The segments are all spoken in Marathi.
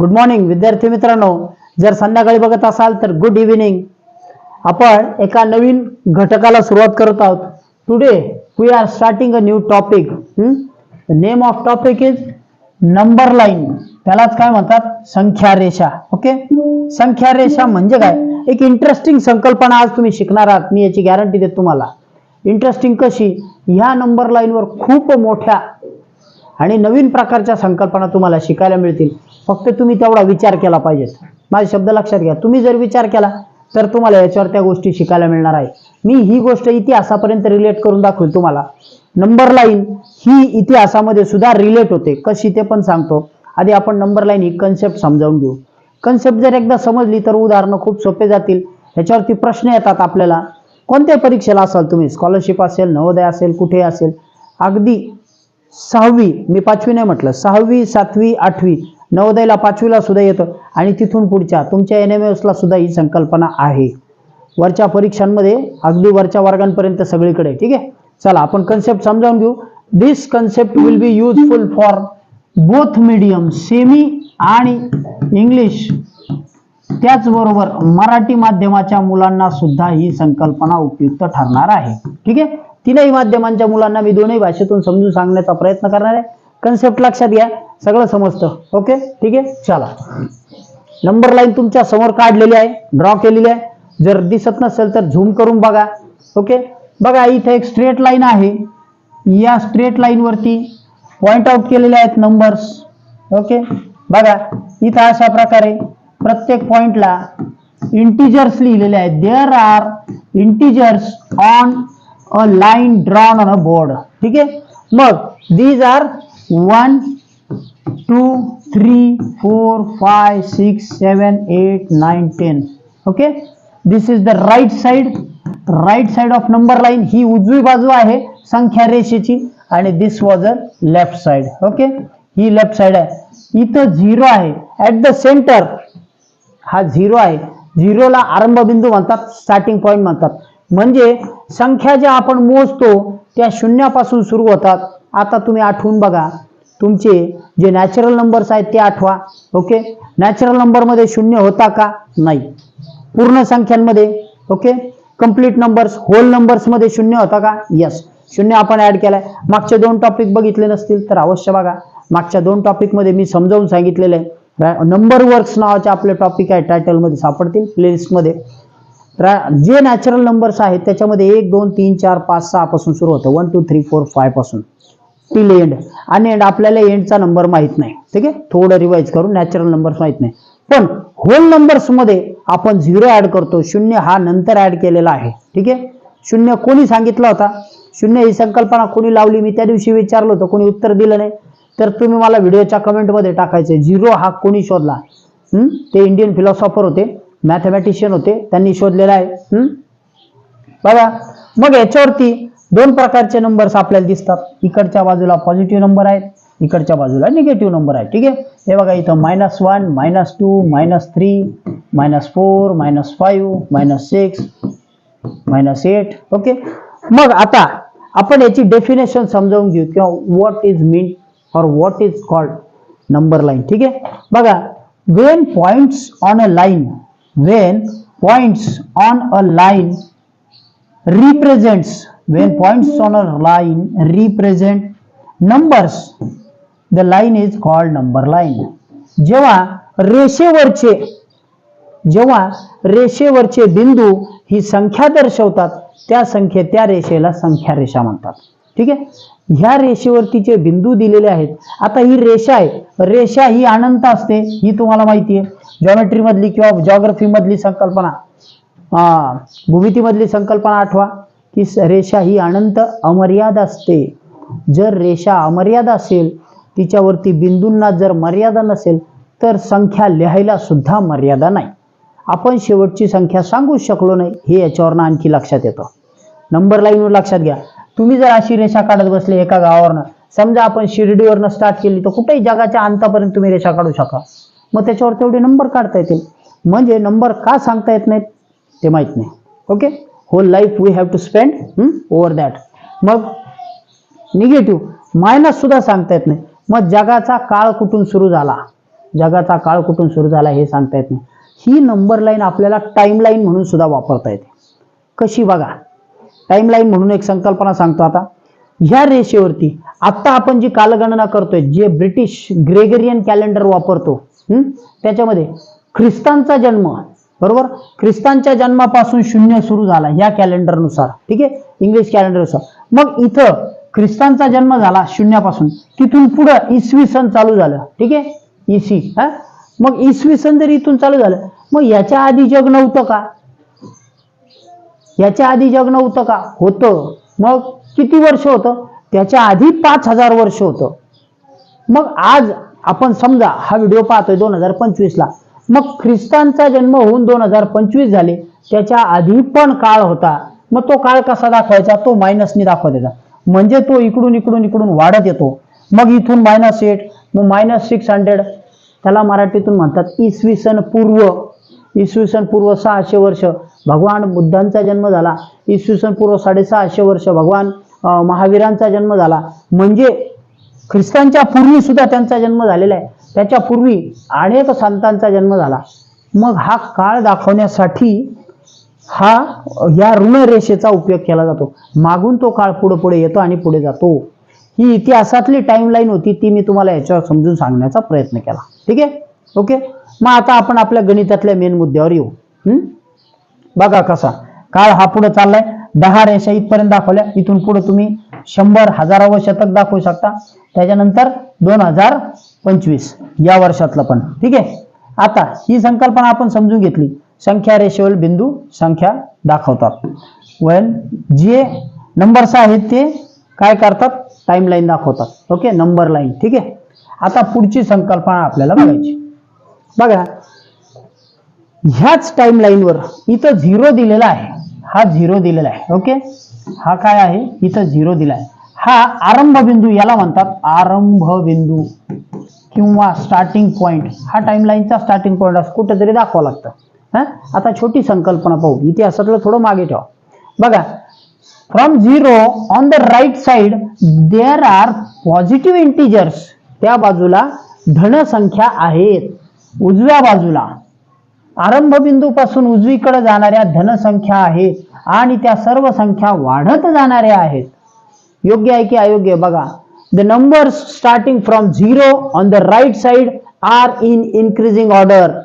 गुड मॉर्निंग विद्यार्थी मित्रांनो. जर संध्याकाळी बघत असाल तर गुड इव्हिनिंग आपण एका नवीन घटकाला सुरुवात करत आहोत. Today we are starting a new topic name of topic is number line त्यालाच काय म्हणतात? संख्या रेषा. ओके संख्या रेषा म्हणजे काय? एक इंटरेस्टिंग संकल्पना आज तुम्ही शिकणार आहात. मी याची गॅरंटी देतो तुम्हाला. इंटरेस्टिंग कशी? ह्या नंबर लाईनवर खूप मोठ्या आणि नवीन प्रकारच्या संकल्पना तुम्हाला शिकायला मिळतील. फक्त तुम्ही तेवढा विचार केला पाहिजे. माझे शब्द लक्षात घ्या. तुम्ही जर विचार केला तर तुम्हाला याच्यावर त्या गोष्टी शिकायला मिळणार आहे. मी ही गोष्ट इतिहासापर्यंत रिलेट करून दाखवेल तुम्हाला. नंबर लाईन ही इतिहासामध्ये सुद्धा रिलेट होते. कशी ते पण सांगतो. आधी आपण नंबर लाईन ही कन्सेप्ट समजावून घेऊ. कन्सेप्ट जर एकदा समजली तर उदाहरणं खूप सोपे जातील. ह्याच्यावरती प्रश्न येतात आपल्याला. कोणत्या परीक्षेला असाल तुम्ही? स्कॉलरशिप असेल नवोदय असेल कुठे असेल? अगदी सहावी मी पाचवी नाही म्हटलं. सहावी सातवी आठवी नवोदयला पाचवीला सुद्धा येतं. आणि तिथून पुढच्या तुमच्या एन एम एसला सुद्धा ही संकल्पना आहे. वरच्या परीक्षांमध्ये अगदी वरच्या वर्गांपर्यंत सगळीकडे ठीक आहे? चला आपण कन्सेप्ट समजावून घेऊ. This concept will be useful for both medium semi आणि इंग्लिश त्याचबरोबर मराठी माध्यमाच्या मुलांना सुद्धा ही संकल्पना उपयुक्त ठरणार आहे. ठीक आहे? तीनही माध्यमांच्या मुलांना मी दोन्ही भाषेतून समजून सांगण्याचा प्रयत्न करणार आहे. कन्सेप्ट लक्षात घ्या. सगळं समजतं. ओके ठीक आहे? चला. नंबर लाईन तुमच्यासमोर काढलेली आहे. ड्रॉ केलेली आहे. जर दिसत नसेल तर झूम करून बघा. ओके बघा इथे एक स्ट्रेट लाईन आहे. या स्ट्रेट लाईनवरती पॉइंट आउट केलेले आहेत नंबर्स ओके बघा इथं अशा प्रकारे प्रत्येक पॉइंटला इंटिजर्स लिहिलेले आहेत. There are integers on a line drawn on a board ठीक आहे? मग these are one two three four five six seven eight nine ten. Okay? This is the right side right side of number line ही उजवी बाजू आहे संख्या रेषेची आणि this was a left side okay? He left side आहे. इथं झिरो आहे. ॲट द सेंटर हा झिरो आहे. झिरोला आरंभ बिंदू म्हणतात स्टार्टिंग पॉइंट म्हणतात. म्हणजे संख्या ज्या आपण मोजतो त्या शून्यापासून सुरू होतात. आता तुम्ही आठवून बघा. तुमचे जे नॅचरल नंबर्स आहेत ते आठवा ओके नॅचरल नंबरमध्ये शून्य होता का? नाही. पूर्ण संख्यांमध्ये ओके कंप्लीट नंबर्स होल नंबर्समध्ये शून्य होता का? यस शून्य आपण ऍड केलाय. मागचे दोन टॉपिक बघितले नसतील तर अवश्य बघा. मागच्या दोन टॉपिकमध्ये मी समजावून सांगितलेलं आहे. नंबर वर्क्स नावाचे आपले टॉपिक आहे टायटलमध्ये सापडतील प्लेलिस्टमध्ये जे नॅचरल नंबर्स आहेत त्याच्यामध्ये एक दोन तीन चार पाच सहा पासून सुरू होतं. वन टू थ्री फोर फायपासून टिल एंड आणि एंड आपल्याला एंडचा नंबर माहीत नाही. ठीक आहे? थोडं रिवाइज करून नॅचरल नंबर्स माहीत नाही. पण होल नंबर्समध्ये आपण झिरो ऍड करतो. शून्य हा नंतर ऍड केलेला आहे. ठीक आहे? शून्य कोणी सांगितला होता? शून्य ही संकल्पना कोणी लावली? मी त्या दिवशी विचारलं होतं. कोणी उत्तर दिलं नाही. तर तुम्ही मला व्हिडिओच्या कमेंटमध्ये टाकायचे. झिरो हा कोणी शोधला? ते इंडियन फिलॉसॉफर होते. मॅथमॅटिशियन होते. त्यांनी शोधलेला आहे. बघा. मग याच्यावरती दोन प्रकारचे नंबर्स आपल्याला दिसतात. इकडच्या बाजूला पॉझिटिव्ह नंबर आहेत इकडच्या बाजूला निगेटिव्ह नंबर आहे ठीक आहे? हे बघा इथं minus one minus two minus three minus four minus five minus six minus eight okay मग आता आपण याची डेफिनेशन समजावून घेऊ किंवा व्हॉट इज मीन और what is called number line ठीक आहे? बघा when points on a line when points on a line represents when points on a line represent numbers the line is called number line. जेव्हा रेषेवरचे जेव्हा रेषेवरचे बिंदू ही संख्या दर्शवतात त्या संख्ये त्या रेषेला संख्या रेषा म्हणतात. ठीक आहे? ह्या रेषेवरती जे बिंदू दिलेले आहेत आता ही रेषा आहे. रेषा ही अनंत असते ही तुम्हाला माहिती आहे. जॉमेट्री मधली किंवा जॉग्रफी मधली संकल्पना भूमितीमधली संकल्पना आठवा. की रेषा ही अनंत अमर्याद असते. जर रेषा अमर्याद असेल तिच्यावरती बिंदूंना जर मर्यादा नसेल तर संख्या लिहायला सुद्धा मर्यादा नाही. आपण शेवटची संख्या सांगू शकलो नाही हे याच्यावरनं आणखी लक्षात येतं. नंबर लाईनवर लक्षात घ्या. तुम्ही जर अशी रेषा काढत बसले एका गावावरनं समजा आपण शिर्डीवरनं स्टार्ट केली तर कुठेही जगाच्या अंतापर्यंत तुम्ही रेषा काढू शका. मग त्याच्यावर तेवढे नंबर काढता येतील. म्हणजे नंबर का सांगता येत नाहीत ते माहीत नाही. Okay whole life we have to spend over that मग निगेटिव्ह मायनस सुद्धा सांगता येत नाही. मग जगाचा काळ कुठून सुरू झाला? जगाचा काळ कुठून सुरू झाला हे सांगता येत नाही. ही नंबर लाईन आपल्याला टाइम लाईन म्हणून सुद्धा वापरता येते. कशी बघा? टाइम लाईन म्हणून एक संकल्पना सांगतो आता. ह्या रेषेवरती आता आपण जी कालगणना करतोय जे ब्रिटिश ग्रेगरियन कॅलेंडर वापरतो त्याच्यामध्ये ख्रिस्तांचा जन्म बरोबर? ख्रिस्तांच्या जन्मापासून शून्य सुरू झाला या कॅलेंडरनुसार. ठीक आहे? इंग्लिश कॅलेंडरनुसार. मग इथं ख्रिस्तांचा जन्म झाला शून्यापासून. तिथून पुढं इसवी सन चालू झालं. ठीक आहे? इसवी हा? मग इसवी सन जर इथून चालू झालं मग याच्या आधी जग नव्हतं का? याच्या आधी जग नव्हतं का? होतं. मग किती वर्ष होतं? त्याच्या आधी पाच हजार वर्ष होतं. मग आज आपण समजा हा व्हिडिओ पाहतोय दोन हजार पंचवीसला. मग ख्रिस्तांचा जन्म होऊन दोन हजार पंचवीस झाले. त्याच्या आधी पण काळ होता. मग तो काळ कसा दाखवायचा? तो मायनसनी दाखवायचा म्हणजे तो इकडून इकडून इकडून वाढत येतो. मग इथून मायनस एट मग मायनस सिक्स हंड्रेड त्याला मराठीतून म्हणतात इसवी सन पूर्व. इसवी सन पूर्व सहाशे वर्ष. भगवान बुद्धांचा जन्म झाला. इसवी सन पूर्व साडेसहाशे वर्ष भगवान महावीरांचा जन्म झाला. म्हणजे ख्रिस्तांच्या पूर्वी सुद्धा त्यांचा जन्म झालेला आहे. त्याच्या पूर्वी अनेक संतांचा जन्म झाला. मग हा काळ दाखवण्यासाठी हा या ऋणरेषेचा उपयोग केला जातो. मागून तो काळ पुढे पुढे येतो आणि पुढे जातो. ही इतिहासातली टाईमलाईन होती ती मी तुम्हाला याच्यावर समजून सांगण्याचा प्रयत्न केला. ठीक आहे? ओके? मग आता आपण आपल्या गणितातल्या मेन मुद्द्यावर येऊ. हम्म? बघा कसा. काळ हा पुढे चाललाय. दहा रेषा इथपर्यंत दाखवल्या. इथून पुढे तुम्ही शंभर हजारावं शतक दाखवू शकता. त्याच्यानंतर दोन हजार पंचवीस. या वर्षातलं पण. ठीक आहे? आता ही संकल्पना आपण समजून घेतली. संख्या रेषेवर बिंदू संख्या दाखवतात वेल जे नंबर्स आहेत ते काय करतात? टाइम लाईन दाखवतात. ओके नंबर लाईन ठीक आहे? आता पुढची संकल्पना आपल्याला बघायची. बघा. ह्याच टाइम लाईनवर इथं झिरो दिलेला आहे. हा झिरो दिलेला आहे. ओके हा काय आहे? इथं झिरो दिला आहे. हा आरंभ बिंदू याला म्हणतात आरंभ बिंदू. किंवा स्टार्टिंग पॉईंट हा टाइम लाईनचा स्टार्टिंग पॉइंट असं कुठंतरी दाखवावं लागतं. हा? आता छोटी संकल्पना पाहू. इतिहासातलं थोडं मागे ठेवा. बघा from zero on the right side there are positive integers त्या बाजूला धनसंख्या आहेत. उजव्या बाजूला. आरंभ बिंदूपासून उजवीकडे जाणाऱ्या धनसंख्या आहेत आणि त्या सर्व संख्या वाढत जाणाऱ्या आहेत. योग्य आहे की अयोग्य आहे? बघा The numbers starting from 0 on the right side are in increasing order.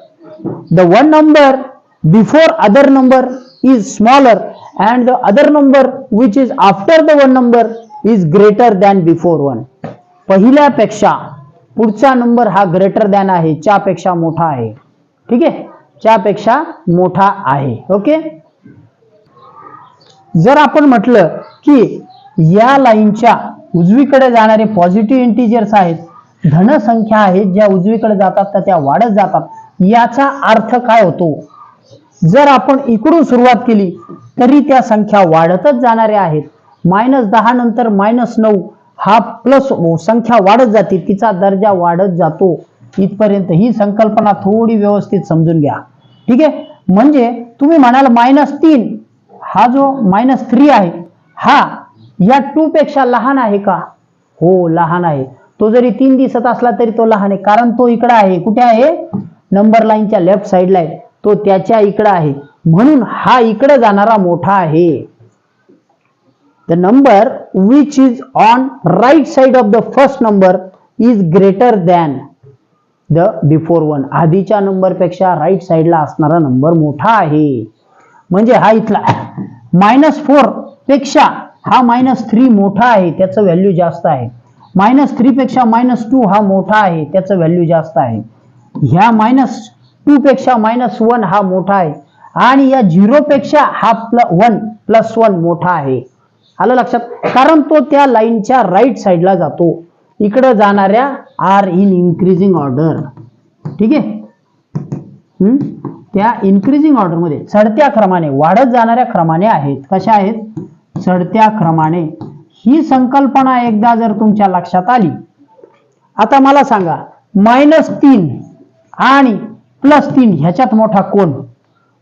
the one number before other number is smaller and the other number which is after the one number is greater than before one पहिल्यापेक्षा पुढचा नंबर हा ग्रेटर दॅन आहे च्यापेक्षा मोठा आहे ठीक आहे च्यापेक्षा मोठा आहे ओके जर आपण म्हटलं की या लाईनच्या उजवीकडे जाणारे पॉझिटिव्ह इंटिजर्स आहेत धनसंख्या आहेत ज्या उजवीकडे जातात तर त्या वाढत जातात. याचा अर्थ काय होतो? जर आपण इकडून सुरुवात केली तरी त्या संख्या वाढतच जाणाऱ्या आहेत. मायनस दहा नंतर मायनस नऊ हा प्लस संख्या वाढत जाते तिचा दर्जा वाढत जातो. इथपर्यंत ही संकल्पना थोडी व्यवस्थित समजून घ्या. ठीक आहे? म्हणजे तुम्ही म्हणाल मायनस तीन हा जो मायनस थ्री आहे हा या टू पेक्षा लहान आहे का? हो लहान आहे. तो जरी तीन दिसत असला तरी तो लहान आहे. कारण तो इकडे आहे. कुठे आहे? नंबर लाईनच्या लेफ्ट साईडला आहे. तो त्याच्या इकडे आहे. म्हणून हा इकडे जाणारा मोठा आहे. The number which is on right side of the first number is greater than the before one आधीच्या नंबरपेक्षा राईट साईडला असणारा नंबर मोठा आहे. म्हणजे हा इथला मायनस फोरपेक्षा हा मायनस थ्री मोठा आहे त्याचं व्हॅल्यू जास्त आहे. मायनस थ्री पेक्षा मायनस टू हा मोठा आहे त्याचं व्हॅल्यू जास्त आहे. ह्या मायनस टू पेक्षा मायनस वन हा मोठा आहे. आणि या झिरोपेक्षा हा प्ल वन प्लस वन मोठा आहे. आलं लक्षात? कारण तो त्या लाईनच्या राईट साईडला जातो. इकडं जाणाऱ्या आर इन इन्क्रीजिंग ऑर्डर ठीक आहे? हम्म? त्या इन्क्रीजिंग ऑर्डरमध्ये चढत्या क्रमाने वाढत जाणाऱ्या क्रमाने आहेत. कशा आहेत? चढत्या क्रमाने ही संकल्पना एकदा जर तुमच्या लक्षात आली आता मला सांगा मायनस तीन आणि प्लस तीन ह्याच्यात मोठा कोण?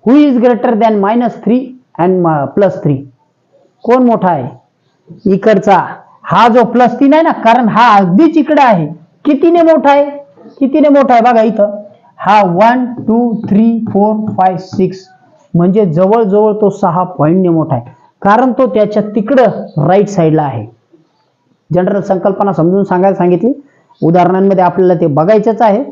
Who is greater than minus three and plus three कोण मोठा आहे? इकडचा. हा जो प्लस तीन आहे ना कारण हा अगदीच इकडे आहे. कितीने मोठा आहे? कितीने मोठा आहे? बघा इथं. हा one two three four five six म्हणजे जवळजवळ तो सहा पॉईंटने मोठा आहे. कारण तो त्याच्या तिकडं राईट साईडला आहे. जनरल संकल्पना समजून सांगायला सांगितली. उदाहरणांमध्ये आपल्याला ते बघायचंच आहे.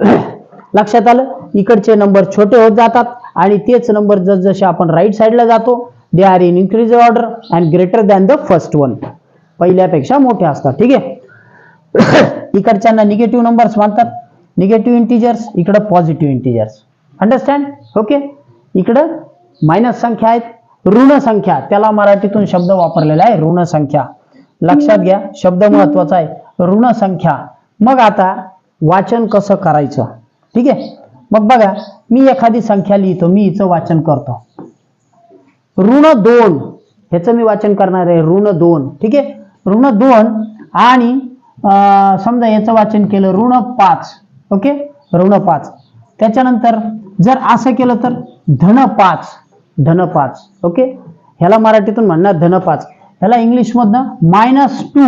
लक्षात आलं? इकडचे नंबर छोटे होत जातात आणि तेच नंबर जसजसे आपण राईट साईडला जातो they are in increase order and greater than the first one पहिल्यापेक्षा मोठे असतात. ठीक आहे? इकडच्यांना निगेटिव्ह नंबर्स म्हणतात निगेटिव्ह इंटिजर्स इकडं पॉझिटिव्ह इंटिजर्स अंडरस्टँड ओके इकडं मायनस संख्या आहेत. ऋण संख्या त्याला मराठीतून शब्द वापरलेला आहे ऋण संख्या लक्षात घ्या शब्द महत्त्वाचा आहे. ऋण संख्या मग आता वाचन कसं करायचं? ठीक आहे? मग बघा मी एखादी संख्या लिहितो मी हिचं वाचन करतो. ऋण दोन. ह्याचं मी वाचन करणार आहे ऋण दोन. ठीक आहे? ऋण दोन आणि अं, समजा याचं वाचन केलं ऋण पाच. ओके? ऋण पाच. त्याच्यानंतर जर असं केलं तर धन पाच. धन पाच ओके ह्याला मराठीतून म्हणणार धन पाच ह्याला इंग्लिशमधनं minus two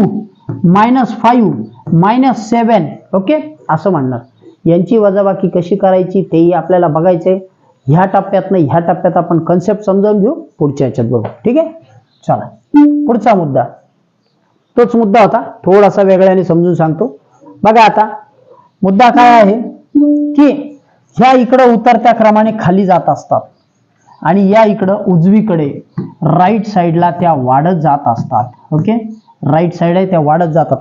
minus five minus seven okay असं म्हणणार. यांची वजाबाकी कशी करायची तेही आपल्याला बघायचंय. ह्या टप्प्यातनं ह्या टप्प्यात आपण कन्सेप्ट समजावून घेऊ. पुढच्या ह्याच्यात बघू. ठीक आहे? चला. पुढचा मुद्दा. तोच मुद्दा होता. थोडासा वेगळ्याने समजून सांगतो. बघा आता. मुद्दा काय आहे? की ह्या इकडं उतरत्या क्रमाने खाली जात असतात. आणि या इकडं उजवीकडे राईट साईडला त्या वाढत जात असतात. ओके राईट साईड आहे त्या वाढत जातात.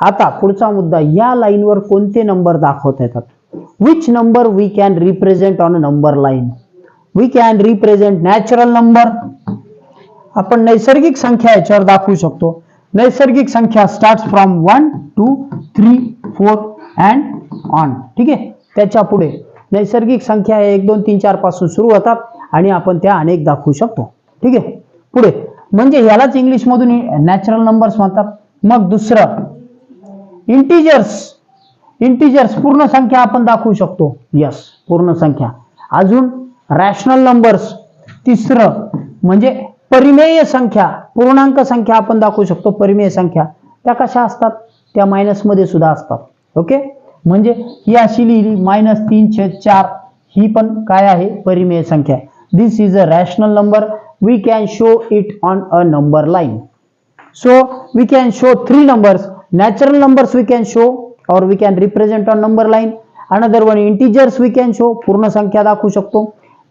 आता पुढचा मुद्दा या लाईनवर कोणते नंबर दाखवता येतात? Which number we can represent on a number line we can represent natural number आपण नैसर्गिक संख्या याच्यावर दाखवू शकतो. नैसर्गिक संख्या start from one two three four and on ठीक आहे? त्याच्या पुढे नैसर्गिक संख्या एक दोन तीन चारपासून सुरू होतात. आणि आपण त्या अनेक दाखवू शकतो. ठीक आहे? पुढे. म्हणजे यालाच इंग्लिशमधून नॅचरल नंबर्स म्हणतात. मग दुसरं. इंटिजर्स इंटिजर्स पूर्ण संख्या आपण दाखवू शकतो. यस पूर्ण संख्या. अजून रॅशनल नंबर्स तिसरं. म्हणजे परिमेय संख्या. पूर्णांक संख्या आपण दाखवू शकतो. परिमेय संख्या. त्या कशा असतात? त्या मायनसमध्ये सुद्धा असतात. ओके म्हणजे ही अशी लिहिली मायनस तीन छेद चार. ही पण काय आहे? परिमेय संख्या This is a rational number we can show it on a number line So we can show three numbers. Natural numbers we can show or we can represent on number line. Another one integers we can show. पूर्ण संख्या दाखवू शकतो.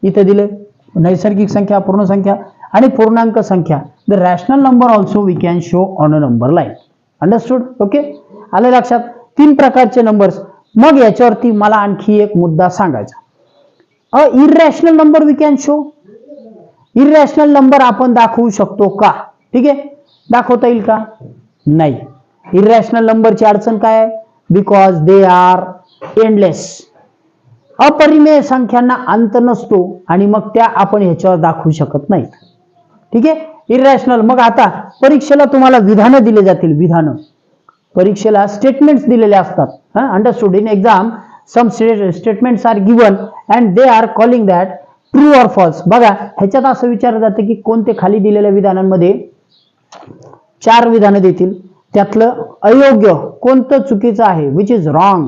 इथे दिले नैसर्गिक संख्या पूर्ण संख्या आणि पूर्णांक संख्या the rational number also we can show on a number line understood okay आले लक्षात तीन प्रकारचे नंबर्स मग याच्यावरती मला आणखी एक मुद्दा सांगायचा a irrational number we can show irrational number आपण दाखवू शकतो का? ठीक आहे? दाखवता येईल का? नाही. इरॅशनल नंबरची अडचण काय आहे? बिकॉज दे आर एंडलेस अपरिमेय संख्यांना अंत नसतो आणि मग त्या आपण ह्याच्यावर दाखवू शकत नाहीत. ठीक आहे? इरॅशनल मग आता परीक्षेला तुम्हाला विधानं दिले जातील विधानं. परीक्षेला स्टेटमेंट्स दिलेले असतात. Understood in exam some statements are given and they are calling that true or false बघा ह्याच्यात असं विचारलं जातं की कोणते खाली दिलेल्या विधानांमध्ये चार विधानं देतील? त्यातलं अयोग्य कोणतं चुकीचं आहे? विच इज रॉंग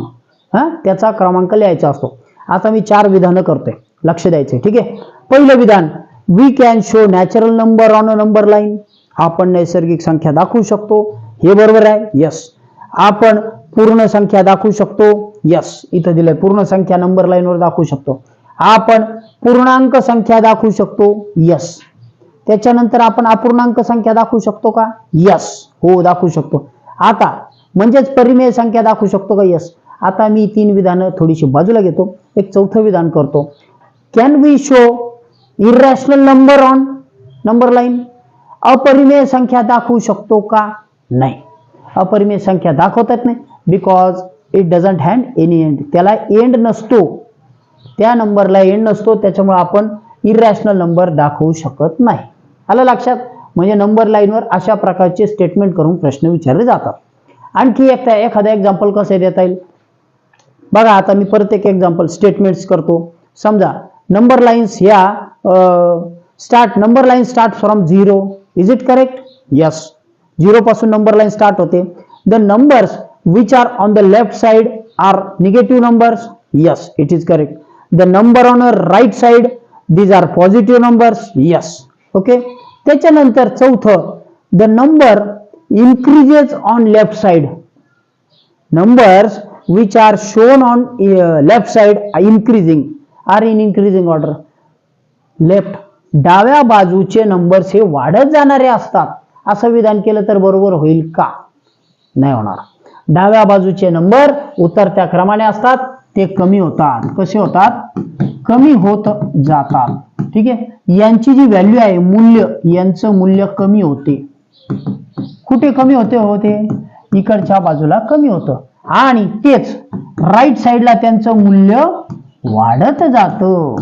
हा? त्याचा क्रमांक लिहायचा असतो. आता मी चार विधानं करतोय. लक्ष द्यायचे ठीक आहे? पहिलं विधान we can show natural number on a number line आपण नैसर्गिक संख्या दाखवू शकतो. हे बरोबर आहे? यस आपण पूर्ण संख्या दाखवू शकतो? यस इथं दिलंय. पूर्ण संख्या नंबर लाईनवर दाखवू शकतो. आपण पूर्णांक संख्या दाखवू शकतो? यस त्याच्यानंतर आपण अपूर्णांक संख्या दाखवू शकतो का? यस हो दाखवू शकतो. आता म्हणजेच परिमेय संख्या दाखवू शकतो का? यस आता मी तीन विधानं थोडीशी बाजूला घेतो. एक चौथं विधान करतो. Can we show irrational number on number line अपरिमेय संख्या दाखवू शकतो का? नाही. अपरिमेय संख्या दाखवतात नाही. Because it doesn't hand any end त्याला एंड नसतो. त्या नंबरला एंड नसतो. त्याच्यामुळे आपण इरॅशनल नंबर दाखवू शकत नाही. आलं लक्षात? म्हणजे नंबर लाईनवर अशा प्रकारचे स्टेटमेंट करून प्रश्न विचारले जातात. आणखी एक एखादा एक्झाम्पल कसं देता येईल? बघा आता मी परत एक एक्झाम्पल स्टेटमेंट्स करतो. समजा नंबर लाईन्स या start number line start from zero is it correct yes झिरोपासून number line start होते. The numbers which are on the left side are negative numbers yes it is correct the number on a right side these are positive numbers yes okay त्याच्यानंतर चौथं the number increases on left side numbers which are shown on uh, left side are increasing are in increasing order left डाव्या बाजूचे नंबर्स हे वाढत जाणारे असतात असं विधान केलं तर बरोबर होईल का नाही होणार डाव्या बाजूचे नंबर उतरत्या क्रमाने असतात. ते कमी होतात. कसे होतात? कमी होत जातात. ठीक आहे? यांची जी व्हॅल्यू आहे मूल्य यांचं मूल्य कमी होते. कुठे कमी होते? होते इकडच्या बाजूला कमी होतं. आणि तेच राईट साईडला त्यांचं मूल्य वाढत जातं.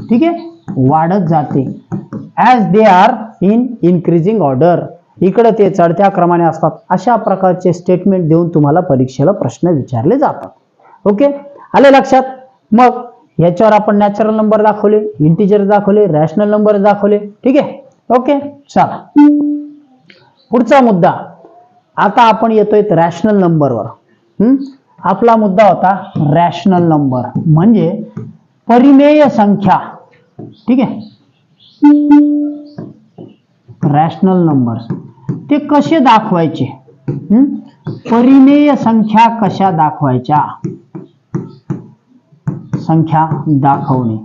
ठीक आहे? वाढत जाते. As they are in increasing order इकडे ते चढत्या क्रमाने असतात. अशा प्रकारचे स्टेटमेंट देऊन तुम्हाला परीक्षेला प्रश्न विचारले जातात. ओके? आले लक्षात? मग याच्यावर आपण नॅचरल नंबर दाखवले इंटिजर दाखवले रॅशनल नंबर दाखवले. ठीक आहे? ओके? चला. पुढचा मुद्दा. आता आपण येतोय रॅशनल नंबरवर हम्म? आपला मुद्दा होता रॅशनल नंबर म्हणजे परिमेय संख्या. ठीक आहे? रॅशनल नंबर ते कसे दाखवायचे? हम्म? परिमेय संख्या कशा दाखवायच्या? संख्या दाखवणे.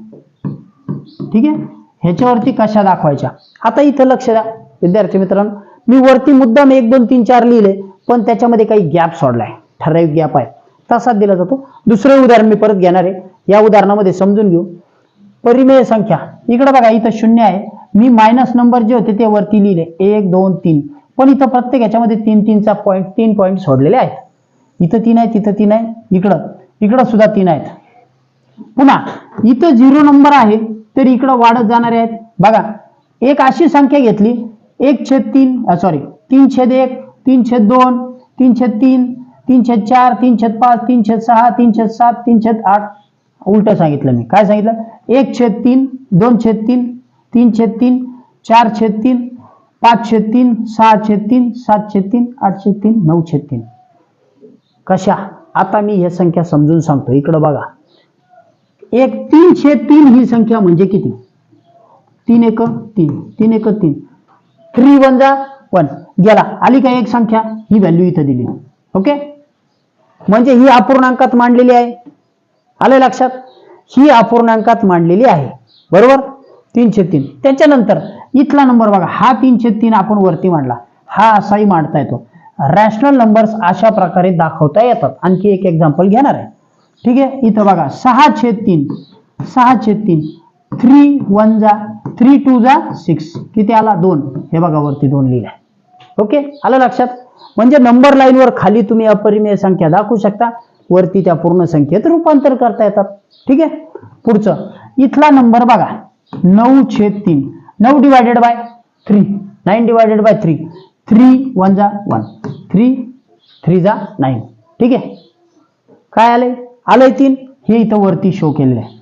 ठीक आहे? ह्याच्यावरती कशा दाखवायच्या? आता इथं लक्ष द्या. विद्यार्थी मित्रांनो मी वरती मुद्दाम एक दोन तीन चार लिहिले पण त्याच्यामध्ये काही गॅप सोडलाय. ठराविक गॅप आहे. तसाच दिला जातो. दुसरं उदाहरण मी परत घेणार आहे. या उदाहरणामध्ये समजून घेऊ. परिमेय संख्या. इकडे बघा इथं शून्य आहे. मी मायनस नंबर जे होते ते वरती लिहिले. एक दोन तीन. पण इथं प्रत्येक याच्यामध्ये तीन तीनचा पॉईंट तीन पॉईंट सोडलेले आहेत. इथं तीन आहे तिथं तीन आहे इकडं. इकडं सुद्धा तीन आहेत. पुन्हा इथं झिरो नंबर आहे तर इकडं वाढत जाणारे आहेत. बघा एक अशी संख्या घेतली एक छेद तीन सॉरी तीन छेद एक तीन छेद दोन तीन छेद तीन तीन छेद चार तीन छेद पाच तीन छेद सहा तीन छेद सात तीन छेद आठ. उलट सांगितलं मी. काय सांगितलं? एक छेद तीन दोन छेद तीन तीन छेद तीन चार छेद तीन पाचशे तीन सहा तीन सातशे तीन आठशे तीन नऊ तीन. कशा? आता मी हे संख्या समजून सांगतो. इकडं बघा. एक तीनशे तीन ही संख्या म्हणजे किती? तीन एक तीन. तीन एक तीन. थ्री वन जा वन गेला. आली का एक संख्या? ही व्हॅल्यू इथं दिली. ओके म्हणजे ही अपूर्णांकात मांडलेली आहे. आलं लक्षात? ही अपूर्णांकात मांडलेली आहे. बरोबर? तीनशे तीन. त्याच्यानंतर इथला नंबर बघा. हा तीनशे तीन आपण वरती मांडला. हा असाही मांडता येतो. रॅशनल नंबर्स अशा प्रकारे दाखवता येतात. आणखी एक एक्झाम्पल घेणार आहे. ठीक आहे? इथं बघा. सहा छेद तीन. सहा छेद तीन. थ्री वन जा. थ्री टू जा. सिक्स किती आला? दोन. हे बघा वरती दोन लिहिलंय ओके? आलं लक्षात? म्हणजे नंबर लाईनवर खाली तुम्ही अपरिमेय संख्या दाखवू शकता. वरती त्या पूर्ण संख्येत रूपांतर करता येतात. ठीक आहे? पुढचं. इथला नंबर बघा. नऊ छेद तीन. नऊ divided by three nine divided by three three one जा वन थ्री थ्री जा नाईन ठीक आहे? काय आले आलंय तीन. हे इथं वरती शो केलेलं आहे.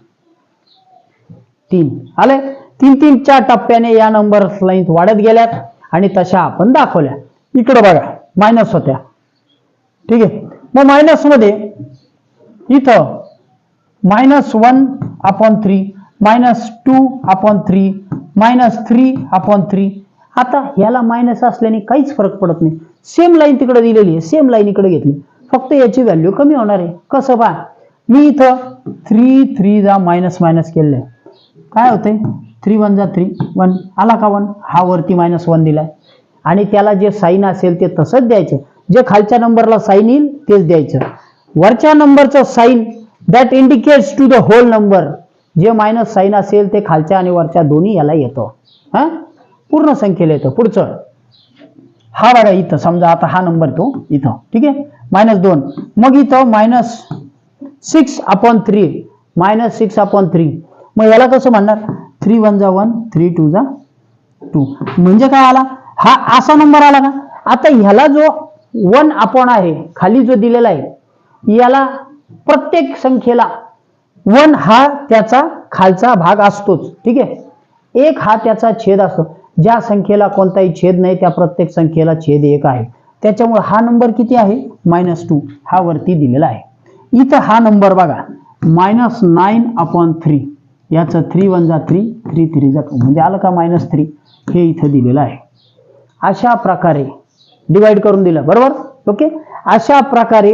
तीन. आले तीन तीनच्या टप्प्याने या नंबर लाईन वाढत गेल्यात आणि तशा आपण दाखवल्या. इकडं बघा. मायनस होत्या. ठीक आहे? मग मायनसमध्ये इथं minus one upon three minus two upon three minus three upon three आता याला मायनस असल्याने काहीच फरक पडत नाही. सेम लाईन तिकडे दिलेली आहे. सेम लाईन इकडे घेतली. फक्त याची व्हॅल्यू कमी होणार आहे. कसं पहा? मी इथं थ्री थ्री जा मायनस मायनस केलेलं आहे. काय होतंय? थ्री वन जा थ्री वन आला का वन हा वरती मायनस वन दिलाय. आणि त्याला जे साईन असेल ते तसंच द्यायचं. जे खालच्या नंबरला साईन येईल तेच द्यायचं. वरच्या नंबरचं sign that indicates to the whole number जे मायनस साईन असेल ते खालच्या आणि वरच्या दोन्ही याला येतो. हा? पूर्ण संख्येला येतं. पुढचं. हा बघा इथं. समजा आता हा नंबर तो इथं. ठीक आहे? मायनस दोन. मग इथं minus six upon three minus six upon three मग याला कसं म्हणणार? थ्री वन जा वन थ्री टू जा टू म्हणजे काय आला? हा असा नंबर आला का? आता ह्याला जो वन अपॉन आहे खाली जो दिलेला आहे याला प्रत्येक संख्येला वन हा त्याचा खालचा भाग असतोच. ठीक आहे? एक हा त्याचा छेद असतो. ज्या संख्येला कोणताही छेद नाही त्या प्रत्येक संख्येला छेद एक आहे. त्याच्यामुळे हा नंबर किती आहे? मायनस टू हा वरती दिलेला आहे. इथं हा नंबर बघा. मायनस नाईन अपॉन थ्री याचं थ्री वन जा थ्री थ्री थ्री जा टू म्हणजे आलं का मायनस थ्री हे इथं दिलेलं आहे. अशा प्रकारे डिवाइड करून दिलं. बरोबर? ओके अशा प्रकारे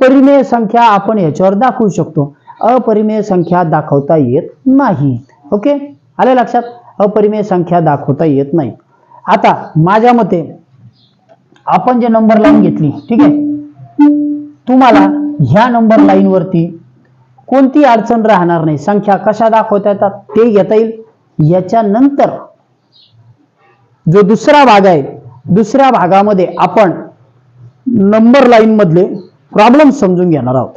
परिमेय संख्या आपण याच्यावर दाखवू शकतो. अपरिमेय संख्या दाखवता येत नाही. ओके? आले लक्षात? अपरिमेय संख्या दाखवता येत नाही. आता माझ्या मते आपण जे नंबर लाईन घेतली ठीक आहे? तुम्हाला ह्या नंबर लाईन वरती कोणती अडचण राहणार नाही. संख्या कशा दाखवता येतात ते घेता येईल. याच्यानंतर जो दुसरा भाग आहे दुसऱ्या भागामध्ये आपण नंबर लाईन मधले प्रॉब्लेम समजून घेणार आहोत.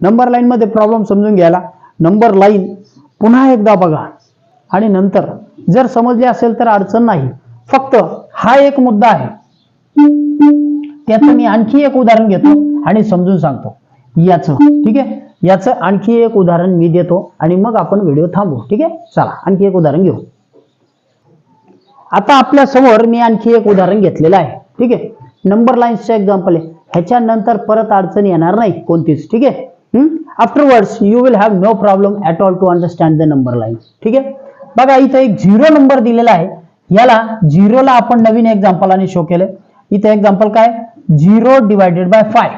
नंबर लाईन मध्ये प्रॉब्लेम समजून घ्यायला. नंबर लाईन पुन्हा एकदा बघा. आणि नंतर जर समजले असेल तर अडचण नाही. फक्त हा एक मुद्दा आहे. त्याचं मी आणखी एक उदाहरण घेतो आणि समजून सांगतो. याचं ठीक आहे? याचं आणखी एक उदाहरण मी देतो आणि मग आपण व्हिडिओ थांबू ठीक आहे? चला आणखी एक उदाहरण घेऊ. आता आपल्यासमोर मी आणखी एक उदाहरण घेतलेलं आहे ठीक आहे? नंबर लाईन्सचं एक्झाम्पल आहे. ह्याच्यानंतर परत अडचण येणार नाही कोणतीच ठीक आहे? Afterwards you will have no problem at all to understand the number line ठीक आहे? बघा इथं एक झिरो नंबर दिलेला आहे. याला झिरोला आपण नवीन एक्झाम्पल आणि शो केलं इथं एक्झाम्पल काय? झिरो डिवायडेड बाय फाय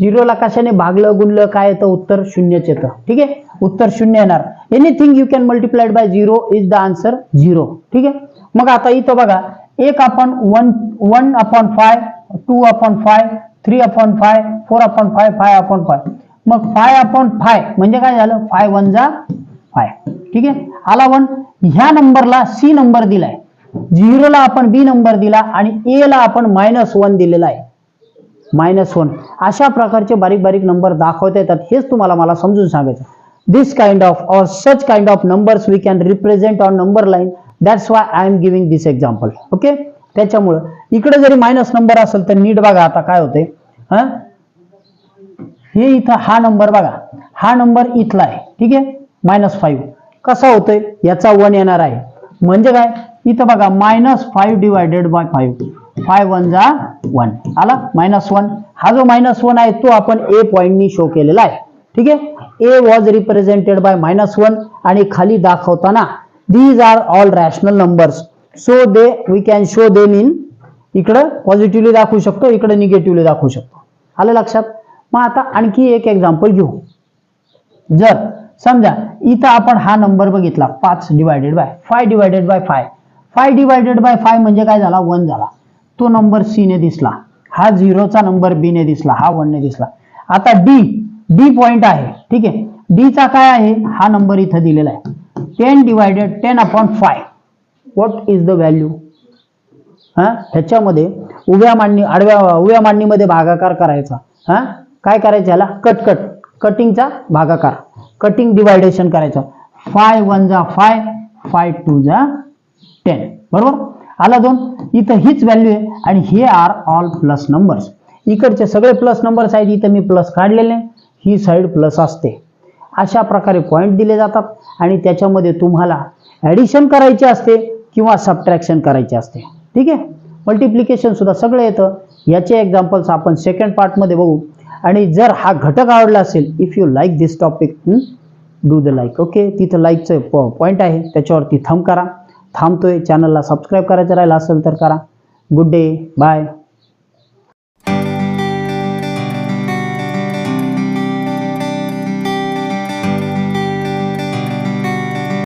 झिरोला कशाने भागलं गुणलं काय येतं? उत्तर शून्यच येतं. ठीक आहे? उत्तर शून्य येणार. Anything you can multiplied by zero is the answer zero ठीक आहे? मग आता इथं बघा एक आपण one one upon five two upon five three upon five four upon five five upon five मग फाय अपॉन फाय म्हणजे काय झालं? फाय वन जा फाय ठीक आहे? आला वन ह्या नंबरला सी नंबर दिलाय. झिरोला आपण बी नंबर दिला आणि ए ला आपण मायनस वन दिलेला आहे. मायनस वन अशा प्रकारचे बारीक बारीक नंबर दाखवता येतात. हेच तुम्हाला मला समजून सांगायचं this kind of or such kind of numbers we can represent on number line that's why I am giving this example okay त्याच्यामुळं इकडे जरी मायनस नंबर असेल तर नीट बघा आता काय होते हा? हे इथं हा नंबर बघा. हा नंबर इथला आहे. ठीक आहे? मायनस फाईव्ह कसा होतोय? याचा वन येणार आहे. म्हणजे काय? इथं बघा minus five divided by five five one जा वन आला? मायनस वन हा जो मायनस वन आहे तो आपण ए पॉइंटनी शो केलेला आहे. ठीक आहे? A was represented by minus one आणि खाली दाखवताना these are all rational numbers so they we can show them in इकडं पॉझिटिव्हली दाखवू शकतो इकडे निगेटिव्हली दाखवू शकतो. आलं लक्षात? मग आता आणखी एक एक्झाम्पल घेऊ. जर समजा इथं आपण हा नंबर बघितला पाच divided by five divided by five five divided by five म्हणजे काय झाला? वन झाला. तो नंबर सी ने दिसला. हा झिरोचा नंबर बी ने दिसला. हा वन ने दिसला. आता डी डी पॉइंट आहे. ठीक आहे? डी चा काय आहे? हा नंबर इथं दिलेला आहे. Ten divided ten upon five what is the value हा? ह्याच्यामध्ये उभ्या मांडणी आडव्या उभ्या मांडणीमध्ये भागाकार करायचा. हा? काय करायचं याला? कट कट कटिंगचा भागाकार. कटिंग डिवायडेशन करायचं. फाय वन जा फाय फाय टू जा टेन बरोबर? आला दोन. इथं हीच व्हॅल्यू आहे आणि हे आर ऑल प्लस नंबर्स इकडचे सगळे प्लस नंबर्स आहेत इथं मी प्लस काढलेले. ही साईड प्लस असते. अशा प्रकारे पॉईंट दिले जातात आणि त्याच्यामध्ये तुम्हाला ॲडिशन करायचे असते किंवा सबट्रॅक्शन करायचे असते. ठीक आहे? मल्टिप्लिकेशन सुद्धा सगळं येतं. याचे एक्झाम्पल्स आपण सेकंड पार्टमध्ये बघू. आणि जर हा घटक आवडला असेल if you like this topic do the like okay तिथं लाईकचं पॉईंट आहे. त्याच्यावरती थंब करा. थांबतोय. चॅनलला सबस्क्राईब करायचं राहिलं असेल तर करा. Good day bye